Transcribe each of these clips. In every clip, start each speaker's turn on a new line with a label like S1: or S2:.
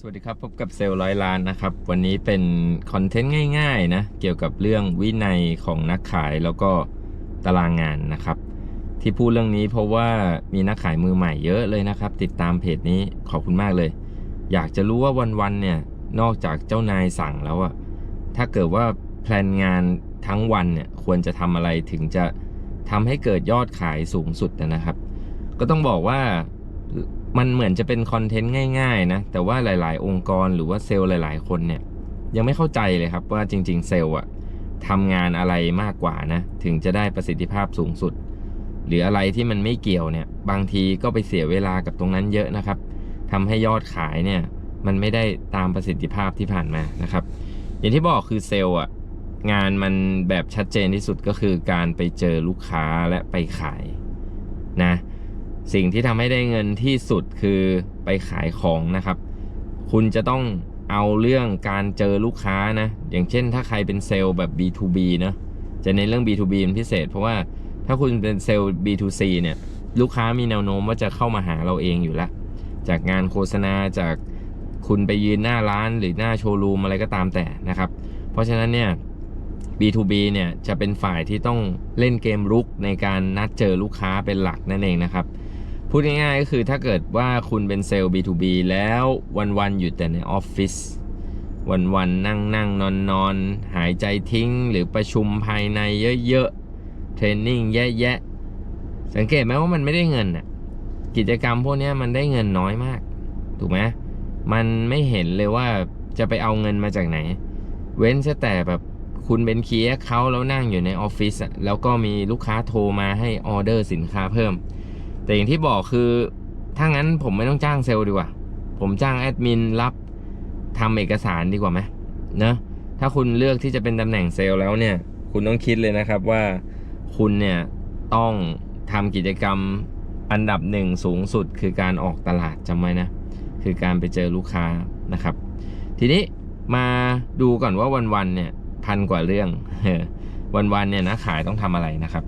S1: สวัสดีครับ พบกับเซลล์ร้อยล้านนะครับ วันนี้เป็นคอนเทนต์ง่ายๆนะเกี่ยวกับเรื่องวินัยของนักขายแล้วก็ตารางงานนะครับ ที่พูดเรื่องนี้เพราะว่ามีนักขายมือใหม่เยอะเลยนะครับ ติดตามเพจนี้ขอบคุณมากเลย อยากจะรู้ว่าวันๆเนี่ยนอกจากเจ้านายสั่งแล้วอะถ้าเกิดว่าแพลนงานทั้งวันเนี่ยควรจะทำอะไรถึงจะทำให้เกิดยอดขายสูงสุดนะครับ ก็ต้องบอกว่า มันเหมือนจะเป็นคอนเทนต์ง่ายๆนะแต่ว่าหลาย ๆ องค์กรหรือว่าเซลล์หลาย ๆ คนเนี่ยยังไม่เข้าใจเลยครับว่าจริง ๆ เซลล์อะทำงานอะไรมากกว่านะถึงจะได้ประสิทธิภาพสูงสุด หรืออะไรที่มันไม่เกี่ยวเนี่ยบางทีก็ไปเสียเวลากับตรงนั้นเยอะนะครับทำให้ยอดขายเนี่ยมันไม่ได้ตามประสิทธิภาพที่ผ่านมานะครับ อย่างที่บอกคือเซลล์อะงานมันแบบชัดเจนที่สุดก็คือการไปเจอลูกค้าและไปขายนะ สิ่งที่ทำให้ได้เงินที่สุดคือไปขายของนะครับ คุณจะต้องเอาเรื่องการเจอลูกค้านะ อย่างเช่นถ้าใครเป็นเซลล์แบบ B2B นะจะในเรื่อง B2B เป็นพิเศษ เพราะว่าถ้าคุณเป็นเซลล์ B2C เนี่ยลูกค้ามีแนวโน้มว่าจะเข้ามาหาเราเองอยู่แล้ว จากงานโฆษณาจากคุณไปยืนหน้าร้านหรือหน้าโชว์รูมอะไรก็ตามแต่นะครับ เพราะฉะนั้นเนี่ย B2B เนี่ยจะเป็นฝ่ายที่ต้องเล่นเกมรุกในการนัดเจอลูกค้าเป็นหลักนั่นเองนะครับ พูดง่ายๆก็คือถ้าเกิดว่าคุณเป็นเซลล์ B2B แล้ววันๆอยู่แต่ในออฟฟิศวันๆนั่งนั่งนอนนอนหายใจทิ้งหรือประชุมภายในเยอะๆเทรนนิ่งแยะๆสังเกตไหมว่ามันไม่ได้เงินน่ะกิจกรรมพวกนี้มันได้เงินน้อยมาก ถูกไหมมันไม่เห็นเลยว่าจะไปเอาเงินมาจากไหน เว้นแต่แบบคุณเป็นเคีย์เขาแล้วนั่งอยู่ในออฟฟิศแล้วก็มีลูกค้าโทรมาให้ออเดอร์สินค้าเพิ่ม แต่อย่างที่บอกคือ ถ้างั้นผมไม่ต้องจ้างเซลล์ดีกว่า ผมจ้างแอดมินรับทำเอกสารดีกว่าไหมเนะถ้าคุณเลือกที่จะเป็นตำแหน่งเซลล์แล้วเนี่ย คุณต้องคิดเลยนะครับว่าคุณเนี่ยต้องทำกิจกรรมอันดับหนึ่งสูงสุด คือการออกตลาดจำไว้นะ คือการไปเจอลูกค้านะครับ ทีนี้มาดูก่อนว่าวันๆเนี่ยพันกว่าเรื่องวันๆเนี่ยนะขายต้องทำอะไรนะครับ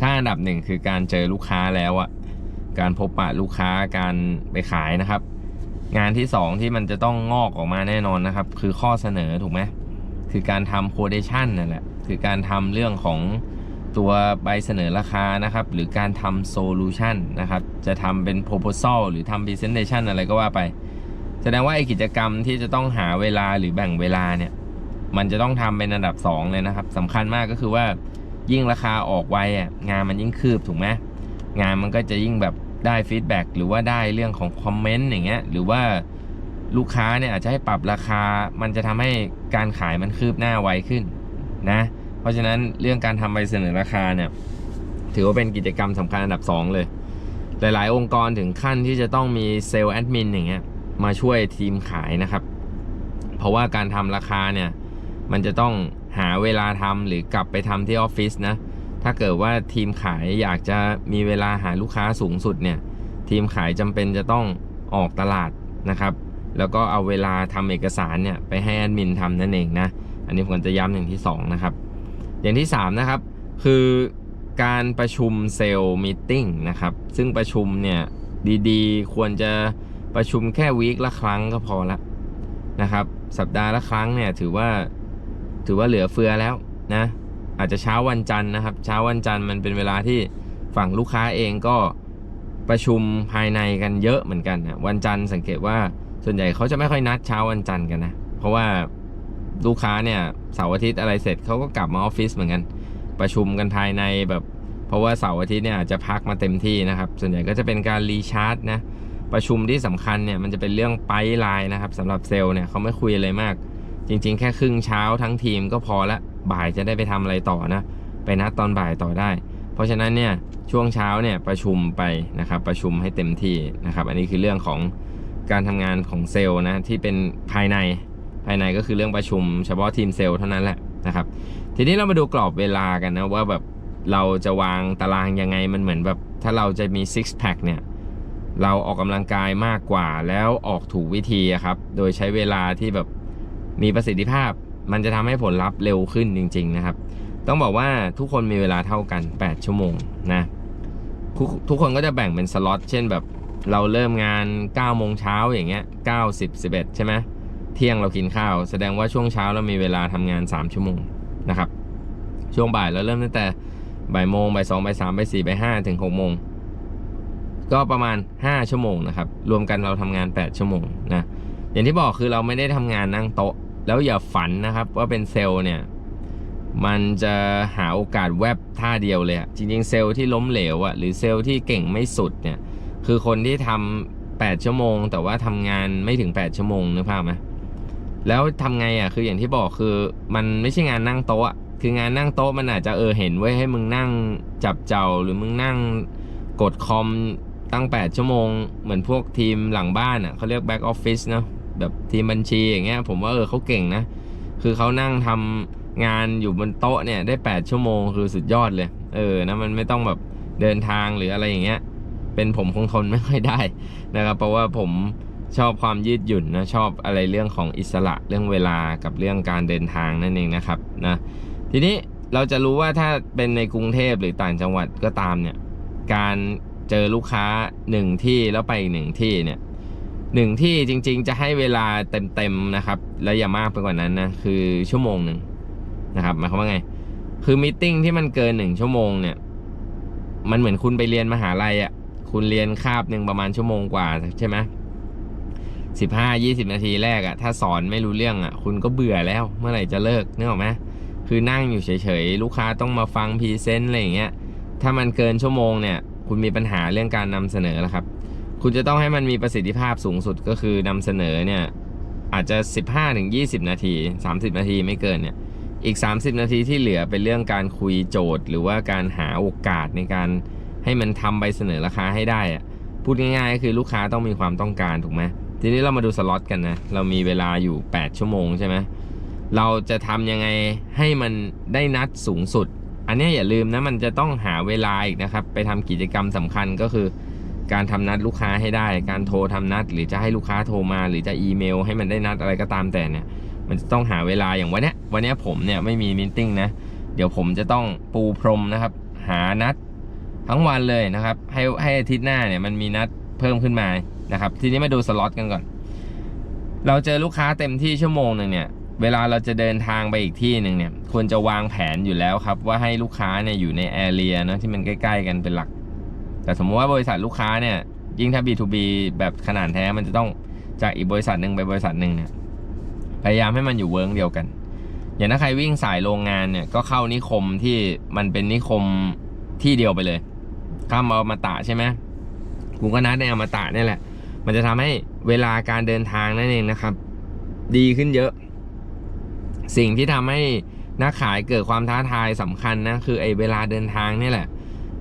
S1: ถ้าอันดับหนึ่งคือการเจอลูกค้าแล้วอะการพบปะลูกค้าการไปขายนะครับ งานที่สองที่มันจะต้องงอกออกมาแน่นอนนะครับ คือข้อเสนอถูกไหมคือการทำโ o เดชันนั่นแหละคือการทำเรื่องของตัวใบเสนอราคานะครับ หรือการทำโซลูชันนะครับ จะทำเป็น proposal หรือทำ presentation อะไรก็ว่าไป แสดงว่าไอกิจกรรมที่จะต้องหาเวลาหรือแบ่งเวลาเนี่ย มันจะต้องทำเป็นอันดับ 2 เลยนะครับสำคัญมากก็คือว่า ยิ่งราคาออกไวอะงานมันยิ่งคืบถูกไหมงานมันก็จะยิ่งแบบได้ฟีดแบ็กหรือว่าได้เรื่องของคอมเมนต์อย่างเงี้ยหรือว่าลูกค้าเนี่ยอาจจะให้ปรับราคามันจะทำให้การขายมันคืบหน้าไวขึ้นนะเพราะฉะนั้นเรื่องการทำใบเสนอราคาเนี่ยถือว่าเป็นกิจกรรมสำคัญอันดับ 2 เลย หลาย ๆ องค์กรถึงขั้นที่จะต้องมีเซลล์แอดมินอย่างเงี้ยมาช่วยทีมขายนะครับ เพราะว่าการทำราคาเนี่ยมันจะต้อง หาเวลาทำหรือกลับไปทำที่ออฟฟิศนะ ถ้าเกิดว่าทีมขายอยากจะมีเวลาหาลูกค้าสูงสุดเนี่ยทีมขายจำเป็นจะต้องออกตลาดนะครับ แล้วก็เอาเวลาทำเอกสารเนี่ยไปให้แอดมินทำนั่นเองนะอันนี้ผมจะย้ำอย่างที่2นะครับอย่างที่3นะครับคือการประชุมเซลล์มีติ้งนะครับซึ่งประชุมเนี่ยดีๆ ควรจะประชุมแค่วีคละครั้งก็พอละนะครับสัปดาห์ละครั้งเนี่ยถือว่า ถือว่าเหลือเฟือแล้วนะ อาจจะเช้าวันจันทร์นะครับ เช้าวันจันทร์มันเป็นเวลาที่ฝั่งลูกค้าเองก็ประชุมภายในกันเยอะเหมือนกันนะวันจันทร์สังเกตว่าส่วนใหญ่เขาจะไม่ค่อยนัดเช้าวันจันทร์กันนะ เพราะว่าลูกค้าเนี่ยเสาร์อาทิตย์อะไรเสร็จเขาก็กลับมาออฟฟิศเหมือนกัน ประชุมกันภายในแบบ เพราะว่าเสาร์อาทิตย์เนี่ยอาจจะพักมาเต็มที่นะครับ ส่วนใหญ่ก็จะเป็นการรีชาร์จนะประชุมที่สำคัญเนี่ยมันจะเป็นเรื่องไปไลน์นะครับสำหรับเซลล์เนี่ยเขาไม่คุยอะไรมาก จริงๆ แค่ครึ่งเช้าทั้งทีมก็พอละบ่ายจะได้ไปทำอะไรต่อนะ ไปนัดตอนบ่ายต่อได้ เพราะฉะนั้นเนี่ยช่วงเช้าเนี่ยประชุมไปนะครับประชุมให้เต็มที่นะครับ อันนี้คือเรื่องของการทำงานของเซลล์นะที่เป็นภายในภายในก็คือเรื่องประชุมเฉพาะทีมเซลล์เท่านั้นแหละนะครับ ทีนี้เรามาดูกรอบเวลากันนะว่าแบบเราจะวางตารางยังไงมันเหมือนแบบถ้าเราจะมี six pack เนี่ยเราออกกำลังกายมากกว่าแล้วออกถูกวิธีครับ โดยใช้เวลาที่แบบ มีประสิทธิภาพ มันจะทำให้ผลลัพธ์เร็วขึ้นจริง ๆ นะครับ ต้องบอกว่าทุกคนมีเวลาเท่ากัน 8 ชั่วโมงนะทุกทุกคนก็จะแบ่งเป็นสล็อตเช่นแบบเราเริ่มงาน9โมงเช้าอย่างเงี้ย9 10 11 ใช่ไหมเที่ยงเรากินข้าว แสดงว่าช่วงเช้าเรามีเวลาทำงาน 3 ชั่วโมงนะครับ ช่วงบ่ายเราเริ่มตั้งแต่บ่ายโมงบ่ายสองบ่ายสามบ่ายสี่บ่ายห้าถึง6โมงก็ประมาณ 5 ชั่วโมงนะครับ รวมกันเราทำงาน 8 ชั่วโมงนะอย่างที่บอกคือเราไม่ได้ทำงานนั่งโต๊ะ แล้วอย่าฝันนะครับว่าเป็นเซลล์เนี่ย มันจะหาโอกาสแวบท่าเดียวเลยอะจริงๆ เซลล์ที่ล้มเหลวอะหรือเซลล์ที่เก่งไม่สุดเนี่ย คือคนที่ทำ8ชั่วโมง แต่ว่าทำงานไม่ถึง 8 ชั่วโมงนึกภาพไหมแล้วทำไงอะคืออย่างที่บอกคือมันไม่ใช่งานนั่งโต๊ะคืองานนั่งโต๊ะมันอาจจะเออเห็นไว้ให้มึงนั่งจับเจ้าหรือมึงนั่งกดคอมตั้ง 8 ชั่วโมง เหมือนพวกทีมหลังบ้านอะเขาเรียกแบ็กออฟฟิศเนาะ แบบทีมบัญชีอย่างเงี้ย ผมว่าเออเขาเก่งนะ คือเขานั่งทำงานอยู่บนโต๊ะเนี่ยได้ 8 ชั่วโมงคือสุดยอดเลย เออนะมันไม่ต้องแบบเดินทางหรืออะไรอย่างเงี้ย เป็นผมคงทนไม่ค่อยได้นะครับ เพราะว่าผมชอบความยืดหยุ่นนะชอบอะไรเรื่องของอิสระเรื่องเวลากับเรื่องการเดินทางนั่นเองนะครับนะทีนี้เราจะรู้ว่าถ้าเป็นในกรุงเทพหรือต่างจังหวัดก็ตามเนี่ยการเจอลูกค้าหนึ่งที่แล้วไปอีกหนึ่งที่เนี่ย หนึ่งที่จริงๆ จะให้เวลาเต็มๆนะครับ และอย่ามากไปกว่านั้นนะคือชั่วโมงหนึ่งนะครับหมายความว่าไง คือมิ팅ที่มันเกินหนึ่งชั่วโมงเนี่ย มันเหมือนคุณไปเรียนมหาลัยอะ่ะคุณเรียนคาบหนึ่งประมาณชั่วโมงกว่าใช่ไหมสิบห้ายี่สิบนาทีแรกอะ่ะถ้าสอนไม่รู้เรื่องอะ่ะคุณก็เบื่อแล้วเมื่อไหร่จะเลิกนึกออกไหมคือนั่งอยู่เฉยๆ ลูกค้าต้องมาฟังพรีเซนต์อะไรอย่างเงี้ยถ้ามันเกินชั่วโมงเนี่ย คุณมีปัญหาเรื่องการนำเสนอแล้วครับ คุณจะต้องให้มันมีประสิทธิภาพสูงสุดก็คือนำเสนอเนี่ยอาจจะ 15-20 นาที 30 นาทีไม่เกินเนี่ยอีก 30 นาทีที่เหลือเป็นเรื่องการคุยโจทย์ หรือว่าการหาโอกาสในการให้มันทำใบเสนอราคาให้ได้อะพูดง่ายๆก็คือลูกค้าต้องมีความต้องการถูกไหมทีนี้เรามาดูสล็อตกันนะ เรามีเวลาอยู่ 8 ชั่วโมงใช่ไหมเราจะทำยังไงให้มันได้นัดสูงสุด อันนี้อย่าลืมนะมันจะต้องหาเวลาอีกนะครับ ไปทำกิจกรรมสำคัญก็คือ การทำนัดลูกค้าให้ได้ การโทรทำนัด หรือจะให้ลูกค้าโทรมา หรือจะอีเมล ให้มันได้นัดอะไรก็ตามแต่เนี่ย มันจะต้องหาเวลาอย่างวันเนี้ยวันเนี้ยผมเนี่ยไม่มีมิ팅นะ เดี๋ยวผมจะต้องปูพรมนะครับ หานัดทั้งวันเลยนะครับ ให้ให้อาทิตย์หน้าเนี่ยมันมีนัดเพิ่มขึ้นมานะครับ ทีนี้มาดูสล็อตกันก่อน เราเจอลูกค้าเต็มที่ชั่วโมงหนึ่งเนี่ยเวลาเราจะเดินทางไปอีกที่หนึ่งเนี่ยควรจะวางแผนอยู่แล้วครับ ว่าให้ลูกค้าเนี่ยอยู่ในแอเรียนะที่มันใกล้ ๆ กันเป็นหลัก แต่สมมติว่าบริษัทลูกค้าเนี่ย ยิ่งถ้า B2B แบบขนาดแท้มันจะต้องจากอีกบริษัทหนึ่งไปบริษัทหนึ่งเนี่ยพยายามให้มันอยู่เวิร์กเดียวกัน อย่างถ้าใครวิ่งสายโรงงานเนี่ยก็เข้านิคมที่มันเป็นนิคมที่เดียวไปเลยข้ามเอามาตะใช่ไหมกูก็นัดในอมตะเนี่ยแหละ มันจะทำให้เวลาการเดินทางนั่นเองนะครับ ดีขึ้นเยอะ สิ่งที่ทำให้นักขายเกิดความท้าทายสำคัญนะคือไอ้เวลาเดินทางนี่แหละ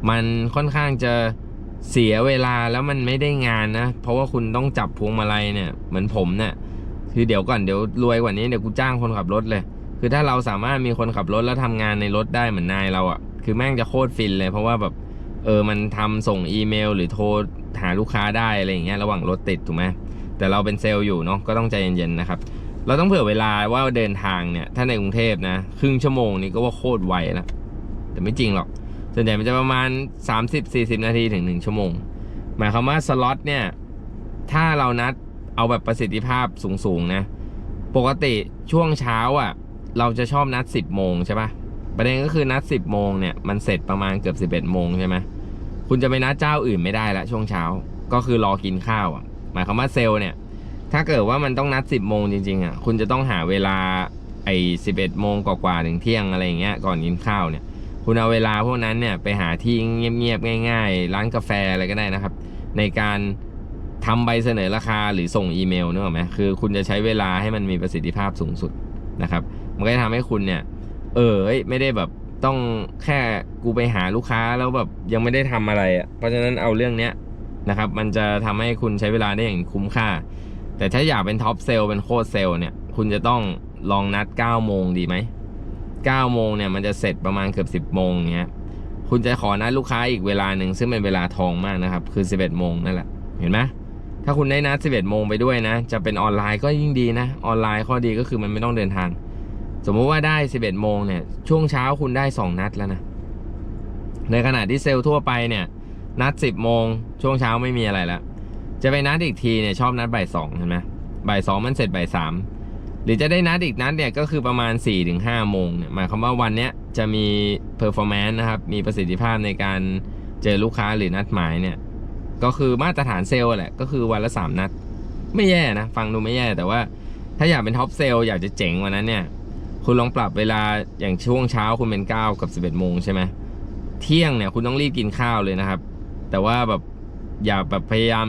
S1: มันค่อนข้างจะเสียเวลาแล้วมันไม่ได้งานนะ เพราะว่าคุณต้องจับพวงมาลัยเนี่ยเหมือนผมเนี่ยคือเดี๋ยวก่อนเดี๋ยวรวยกว่านี้เดี๋ยวกูจ้างคนขับรถเลย คือถ้าเราสามารถมีคนขับรถแล้วทำงานในรถได้เหมือนนายเราอะ่ะคือแม่งจะโคตรฟินเลย เพราะว่าแบบเออมันทำส่งอีเมล หรือโทรหาลูกค้าได้อะไรอย่างเงี้ยระหว่างรถติดถูกไหมแต่เราเป็นเซลล์อยู่เนาะก็ต้องใจเย็นๆนะครับเราต้องเผื่อเวลาว่าเดินทางเนี่ยถ้าในกรุงเทพนะ ครึ่งชั่วโมงนี้ก็ว่าโคตรไวแล้วแต่ไม่จริงหรอก ส่วนใหญ่มันจะประมาณ 30-40 นาทีถึง 1 ชั่วโมง หมายความว่าสล็อตเนี่ย ถ้าเรานัดเอาแบบประสิทธิภาพสูงๆนะ ปกติช่วงเช้าอะ เราจะชอบนัด 10 โมงใช่ปะประเด็นก็คือนัด 10 โมงเนี่ย มันเสร็จประมาณเกือบ 11 โมงใช่ไหมคุณจะไปนัดเจ้าอื่นไม่ได้ละช่วงเช้า ก็คือรอกินข้าวอะ หมายความว่าเซลล์เนี่ย ถ้าเกิดว่ามันต้องนัด 10 โมงจริงๆอะ คุณจะต้องหาเวลาไอ้11 โมงกว่าๆถึงเที่ยงอะไรอย่างเงี้ย ก่อนกินข้าวเนี่ย คุณเอาเวลาพวกนั้นเนี่ยไปหาที่เงียบๆง่าย ๆ ร้านกาแฟอะไรก็ได้นะครับ ในการทำใบเสนอราคาหรือส่งอีเมลนึกออกไหมคือคุณจะใช้เวลาให้มันมีประสิทธิภาพสูงสุดนะครับ มันก็จะทำให้คุณเนี่ย เออไม่ได้แบบต้องแค่กูไปหาลูกค้าแล้วแบบยังไม่ได้ทำอะไรอะเพราะฉะนั้นเอาเรื่องเนี้ยนะครับ มันจะทำให้คุณใช้เวลาได้อย่างคุ้มค่า แต่ถ้าอยากเป็นท็อปเซลล์เป็นโคตรเซลล์เนี่ย คุณจะต้องลองนัด9โมงดีไหม 9โมงเนี่ยมันจะเสร็จประมาณเกือบ 10โมงเงี้ยคุณจะขอนัดลูกค้าอีกเวลาหนึ่งซึ่งเป็นเวลาทองมากนะครับ คือ 11โมงนั่นแหละเห็นไหมถ้าคุณได้นัด 11โมงไปด้วยนะ จะเป็นออนไลน์ก็ยิ่งดีนะออนไลน์ข้อดีก็คือมันไม่ต้องเดินทาง สมมุติว่าได้ 11โมงเนี่ยช่วงเช้าคุณได้ 2 นัดแล้วนะในขณะที่เซลล์ทั่วไปเนี่ยนัด 10โมงช่วงเช้าไม่มีอะไรแล้วจะไปนัดอีกทีเนี่ยชอบนัดบ่ายสองเห็นไหมบ่ายสองมันเสร็จบ่ายสาม หรือจะได้นัดอีกนัดเนี่ยก็คือประมาณ4ี่ถึงห้าโมงเนี่ยหมายความว่าวันเนี้ยจะมีเพอร์ฟอร์แมนซ์นะครับ มีประสิทธิภาพในการเจอลูกค้าหรือนัดหมายเนี่ย ก็คือมาตรฐานเซลล์แหละ ก็คือวันละสามนัด ไม่แย่นะ ฟังดูไม่แย่แต่ว่าถ้าอยากเป็นท็อปเซลล์อยากจะเจ๋งวันนั้นเนี่ย คุณลองปรับเวลาอย่างช่วงเช้าคุณเป็น 9 กับ 11 โมงใช่ไหมเที่ยงเนี่ยคุณต้องรีบกินข้าวเลยนะครับ แต่ว่าแบบอย่าแบบพยายาม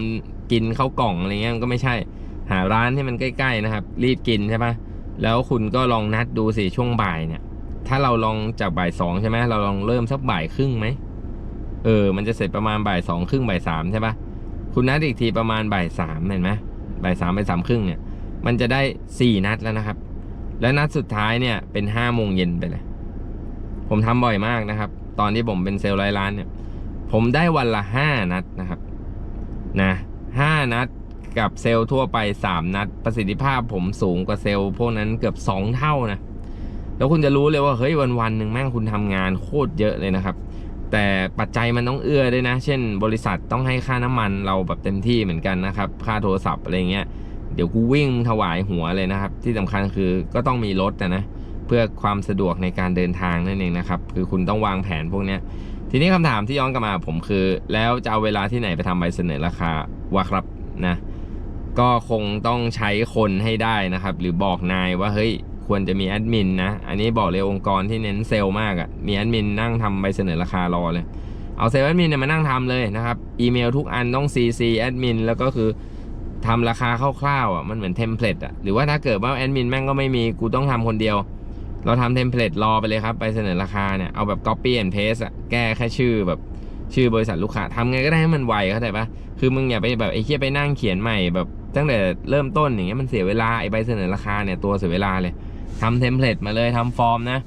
S1: กินข้าวกล่องอะไรเงี้ยมันก็ไม่ใช่ หาร้านที่มันใกล้ๆนะครับ รีบกินใช่ปะแล้วคุณก็ลองนัดดูสิช่วงบ่ายเนี่ย ถ้าเราลองจากบ่ายสองใช่ไหมเราลองเริ่มสักบ่ายครึ่งไหมเออ มันจะเสร็จประมาณบ่ายสองครึ่งบ่ายสามใช่ปะคุณนัดอีกทีประมาณบ่ายสามเห็นไหมบ่ายสามบ่ายสามครึ่งเนี่ย มันจะได้สี่นัดแล้วนะครับ และนัดสุดท้ายเนี่ยเป็นห้าโมงเย็นไปเลย ผมทำบ่อยมากนะครับ ตอนที่ผมเป็นเซลล์ร้อยล้านเนี่ย ผมได้วันละห้านัดนะครับ นะห้านัด กับเซลล์ทั่วไปสามนัด ประสิทธิภาพผมสูงกว่าเซลล์พวกนั้นเกือบสองเท่านะ แล้วคุณจะรู้เลยว่าเฮ้ยวันวันหนึ่งแม่งคุณทำงานโคตรเยอะเลยนะครับ แต่ปัจจัยมันต้องเอื้อด้วยนะ เช่น บริษัทต้องให้ค่าน้ำมันเราแบบเต็มที่เหมือนกันนะครับ ค่าโทรศัพท์อะไรเงี้ยเดี๋ยวกูวิ่งถวายหัวเลยนะครับ ที่สำคัญคือก็ต้องมีรถนะนะเพื่อความสะดวกในการเดินทางนั่นเองนะครับคือคุณต้องวางแผนพวกนี้ทีนี้คำถามที่ย้อนกลับมาผมคือ แล้วจะเอาเวลาที่ไหนไปทำใบเสนอราคาวะครับนะ ก็คงต้องใช้คนให้ได้นะครับ หรือบอกนายว่าเฮ้ยควรจะมีแอดมินนะ อันนี้บอกเลยองค์กรที่เน้นเซลล์มากอะ่ะ มีแอดมินนั่งทำใบเสนอราคารอเลย เอาเซลล์แอดมินเนี่ยมานั่งทำเลยนะครับ อีเมลทุกอันต้อง CC แอดมินแล้วก็คือทำราคาคร่าวๆอะ มันเหมือนเทมเพลตอะ หรือว่าถ้าเกิดว่าแอดมินแม่งก็ไม่มี กูต้องทำคนเดียว เราทำเทมเพลตรอไปเลยครับ ไปเสนอราคาเนี่ย เอาแบบ copy and paste อะ แก้แค่ชื่อแบบชื่อบริษัทลูกค้าทำไงก็ได้ให้มันไวเข้าใจปะคือมึงอย่าไปแบบไอ้เคียไปนั่งเขียนใหม่แบบ ตั้งแต่เริ่มต้นอย่างเงี้ยมันเสียเวลาไอ้ใบเสนอราคาเนี่ยตัวเสียเวลาเลยทำเทมเพลตมาเลยทำฟอร์มนะ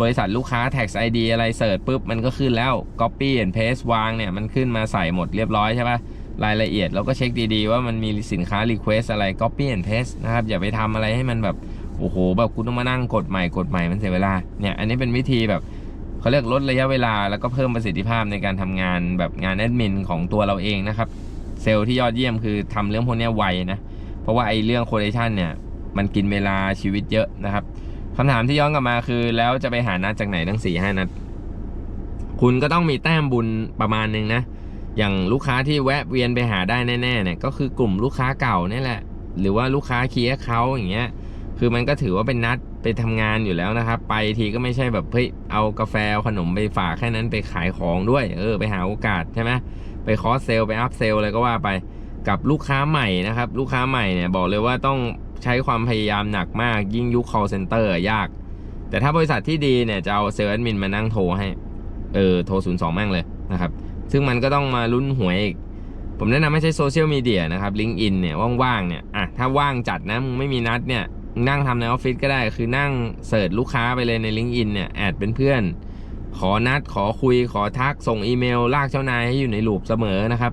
S1: บริษัทลูกค้า tax ID อะไรเสิร์ชปุ๊บ มันก็ขึ้นแล้ว copy and paste วางเนี่ย มันขึ้นมาใส่หมดเรียบร้อยใช่ปะรายละเอียดเราก็เช็คดีๆ ว่ามันมีสินค้า request อะไร copy and paste นะครับ อย่าไปทำอะไรให้มันแบบ โอ้โห แบบคุณต้องมานั่งกดใหม่กดใหม่มันเสียเวลาเนี่ยอันนี้เป็นวิธีแบบเขาเรียกลดระยะเวลาแล้วก็เพิ่มประสิทธิภาพในการทำงานแบบงานแอดมินของตัวเราเองนะครับ เซลล์ที่ยอดเยี่ยมคือทำเรื่องพวกนี้ไวนะ เพราะว่าไอ้เรื่องโคเ a ชันเนี่ย มันกินเวลาชีวิตเยอะนะครับคำถามที่ย้อนกลับมาคือ แล้วจะไปหานัดจากไหนทั้งสี่ห้านัด คุณก็ต้องมีแต้มบุญประมาณนึงนะ อย่างลูกค้าที่แวะเวียนไปหาได้แน่ๆเนี่ยก็คือกลุ่มลูกค้าเก่านี่แหละ หรือว่าลูกค้าเคียเขาอย่างเงี้ย คือมันก็ถือว่าเป็นนัดไปทำงานอยู่แล้วนะครับ ไปทีก็ไม่ใช่แบบเฮ้ยเอากาแฟเอาขนมไปฝากแค่นั้นไปขายของด้วย เออ ไปหาโอกาสใช่ไหม ไปคอสเซลไปอัพเซลอะไรก็ว่าไปกับลูกค้าใหม่นะครับ ลูกค้าใหม่เนี่ยบอกเลยว่าต้องใช้ความพยายามหนักมากยิ่งยุค call center ยาก แต่ถ้าบริษัทที่ดีเนี่ยจะเอาเซลล์แอดมินมานั่งโทรให้เออโทร02แม่งเลยนะครับ ซึ่งมันก็ต้องมาลุ้นหวยอีก ผมแนะนำให้ใช้โซเชียลมีเดียนะครับลิงก์อินเนี่ยว่างๆเนี่ยอะถ้าว่างจัดนะมึงไม่มีนัดเนี่ยนั่งทำในออฟฟิศก็ได้คือนั่งเสิร์ชลูกค้าไปเลยในลิงก์อินเนี่ยแอดเป็นเพื่อน ขอนัดขอคุยขอทักส่งอีเมล ลากเจ้านายให้อยู่ในลูปเสมอนะครับ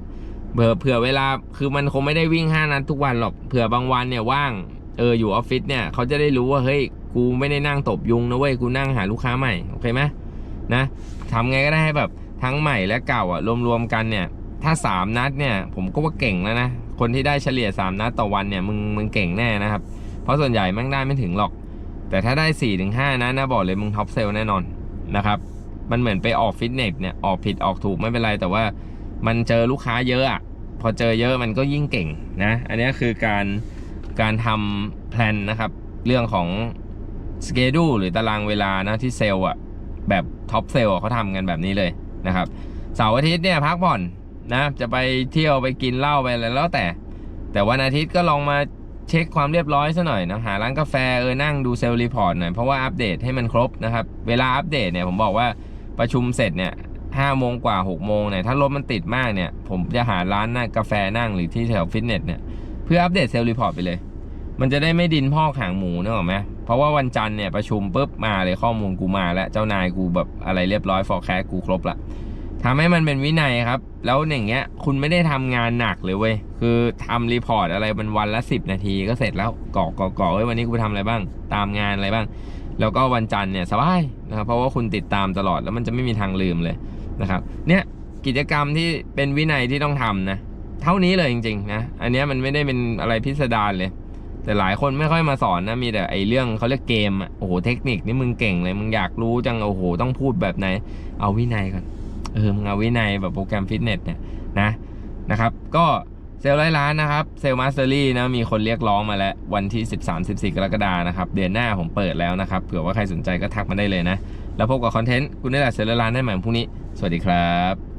S1: เผื่อเผื่อเวลาคือมันคงไม่ได้วิ่ง5นัดทุกวันหรอกเผื่อบางวันเนี่ยว่างเอออยู่ออฟฟิศเนี่ยเขาจะได้รู้ว่าเฮ้ยกูไม่ได้นั่งตบยุงนะเว้ยกูนั่งหาลูกค้าใหม่โอเคไหมนะทำไงก็ได้ให้แบบทั้งใหม่และเก่าอะรวมๆกันเนี่ย ถ้า 3 นัดเนี่ย ผมก็ว่าเก่งแล้วนะ คนที่ได้เฉลี่ย 3 นัดต่อวันเนี่ยมึงมึงเก่งแน่นะครับ เพราะส่วนใหญ่แม่งได้ไม่ถึงหรอก แต่ถ้าได้4-5ถึงห้านัดนะบอกเลยมึงท็อปเซลแน่นอนนะครับ มันเหมือนไปออกฟิตเนสเนี่ยออกผิดออกถูกไม่เป็นไร แต่ว่ามันเจอลูกค้าเยอะอะพอเจอเยอะมันก็ยิ่งเก่งนะ อันนี้คือการการทำแพลนนะครับ เรื่องของสเกดูหรือตารางเวลานะที่เซลล์อะแบบท็อปเซลล์เขาทำกันแบบนี้เลยนะครับเสาร์อาทิตย์เนี่ยพักผ่อนนะจะไปเที่ยวไปกินเหล้าไปอะไรแล้วแต่ แต่วันอาทิตย์ก็ลองมาเช็คความเรียบร้อยซะหน่อยนะหาร้านกาแฟเออนั่งดูเซลล์รีพอร์ตหน่อยเพราะว่าอัปเดตให้มันครบนะครับ เวลาอัปเดตเนี่ยผมบอกว่า ประชุมเสร็จเนี่ยห้าโมงกว่าหกโมงเนี่ยถ้ารถมันติดมากเนี่ย ผมจะหาร้านนั่งกาแฟนั่งหรือที่แถวฟิตเนสเนี่ยเพื่ออัปเดตเซลล์รีพอร์ตไปเลย มันจะได้ไม่ดินพอกหางหมูนึกออกไหมเพราะว่าวันจันทร์เนี่ยประชุมปุ๊บมาเลยข้อมูลกูมาแล้วเจ้านายกูแบบอะไรเรียบร้อยฟอร์แคสกูครบละทำให้มันเป็นวินัยครับ แล้วอย่างเงี้ยคุณไม่ได้ทำงานหนักเลยเว้ยคือทำรีพอร์ตอะไรมันวันละ 10 นาทีก็เสร็จแล้วกรอกกรอกกอกเว้ยวันนี้กูไปทำอะไรบ้าง ตามงานอะไรบ้าง แล้วก็วันจันทร์เนี่ยสบายนะครับเพราะว่าคุณติดตามตลอดแล้วมันจะไม่มีทางลืมเลยนะครับเนี่ยกิจกรรมที่เป็นวินัยที่ต้องทำนะเท่านี้เลยจริงๆนะอันนี้มันไม่ได้เป็นอะไรพิสดารเลย แต่หลายคนไม่ค่อยมาสอนนะมีแต่ไอเรื่องเขาเรียกเกมอะโอ้โหเทคนิคนี่มึงเก่งเลยมึงอยากรู้จังโอ้โหต้องพูดแบบไหน เอาวินัยก่อนเออมึงเอาวินัยแบบโปรแกรมฟิตเนสเนี่ยนะนะครับ ก็ เซลล์ร้อยล้านนะครับ เซลล์มาสเตอรี่นะมีคนเรียกร้องมาแล้ววันที่ 13-14 กรกฎานะครับ เดือนหน้าผมเปิดแล้วนะครับ เผื่อว่าใครสนใจก็ทักมาได้เลยนะ แล้วพบกับคอนเทนต์คุณได้แหละเซลล์ร้อยล้านได้ใหม่พรุ่งนี้ สวัสดีครับ